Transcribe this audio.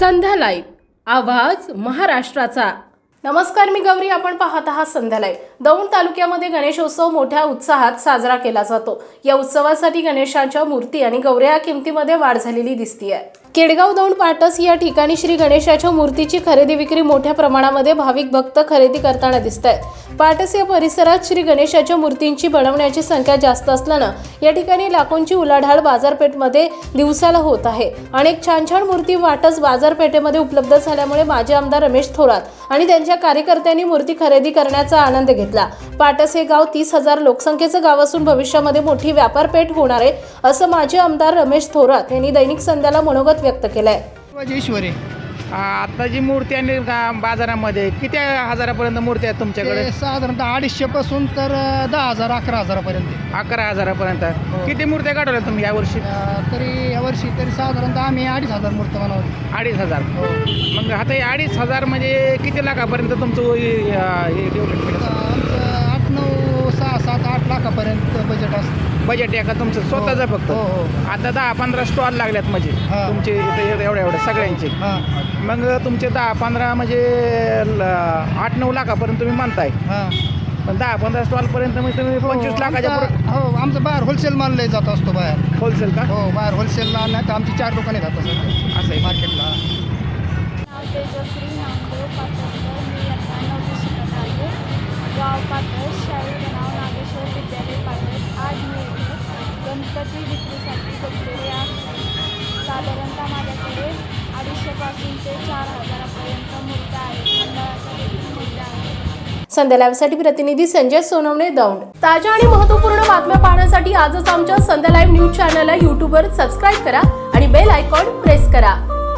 संध्या live आवाज महाराष्ट्राचा. नमस्कार मी गौरी आपण पाहत आहात संध्या लाईव्ह दौंड तालुक्यामध्ये गणेशोत्सव मोठ्या उत्साहात साजरा केला जातो. या उत्सवासाठी गणेशांच्या मूर्ती आणि गौऱ्या किमतीमध्ये वाढ झालेली दिसतीये. केडगाव दौंड पाटस या ठिकाणी श्री गणेशाच्या मूर्तीची खरेदी विक्री मोठ्या प्रमाणामध्ये भाविक भक्त खरेदी करताना दिसत आहेत पाटस या परिसरात श्री गणेशाच्या मूर्तींची बनवण्याची संख्या जास्त असल्यानं या ठिकाणी लाखोंची उलाढाल बाजारपेठमध्ये दिवसाला होत आहे. अनेक छान छान मूर्ती वाटस बाजारपेठेमध्ये उपलब्ध झाल्यामुळे माजी आमदार रमेश थोरात आणि त्यांच्या कार्यकर्त्यांनी मूर्ती खरेदी करण्याचा आनंद घेतला. पाटस हे गाव तीस हजार लोकसंख्येचं गाव असून भविष्यामध्ये मोठी व्यापारपेठ होणार आहे असं माजी आमदार रमेश थोरात यांनी दैनिक संध्याला मनोगत व्यक्त केलंय. आता जी मूर्ती आणि का- बाजारामध्ये किती हजारापर्यंत मूर्ती आहेत तुमच्याकडे? ते साधारणतः अडीचशे पासून तर दहा हजार अकरा हजारापर्यंत. अकरा हजारापर्यंत. किती मूर्त्या काढवल्या तुम्ही यावर्षी अं, तरी यावर्षी तरी साधारणतः आम्ही अडीच हजार मूर्त बनवली. अडीच हजार. हो. मग आता हे अडीच हजार म्हणजे किती लाखापर्यंत तुमचं हे हे आमचं आठ नऊ सहा सात आठ लाखापर्यंत बजेट असतं बजेट आहे का तुमचं? स्वतःचं फक्त. हो हो. आता दहा पंधरा स्टॉल लागल्यात म्हणजे. हा. तुमचे इथे एवढ्या एवढ्या सगळ्यांचे. हां. मग तुमचे दहा पंधरा म्हणजे ल- आठ नऊ लाखापर्यंत तुम्ही म्हणताय हां. पण दहा पंधरा स्टॉलपर्यंत मग तुम्ही हो, पंचवीस लाखाच्या आमचा- हो आमचं बाहेर होलसेल माल लय जात असतो बाहेर. होलसेल का? हो बाहेर होलसेलला नाही तर आमची चार दुकाने जातात सध्या असं आहे. मार्केटला. नाव तेजश्री नामदेव पाटसकर मी आता नववी शिकत आहे. गाव पाटस शाळेचं गणपती विक्रीसाठी बसलेले साधारणतः माझ्याकडे अडीचशेपासून ते चार हजारापर्यंत मूर्त्या आहेत. मंडळाच्या देखील मूर्त्या आहेत. संध्या लाईव्हसाठी प्रतिनिधी संजय सोनवणे दौंड. ताज्या आणि महत्त्वपूर्ण बातम्या पाहण्यासाठी आजच आमच्या संध्या लाईव्ह न्यूज चॅनलला यूट्यूबवर सबस्क्राईब करा आणि बेल आयकॉन प्रेस करा.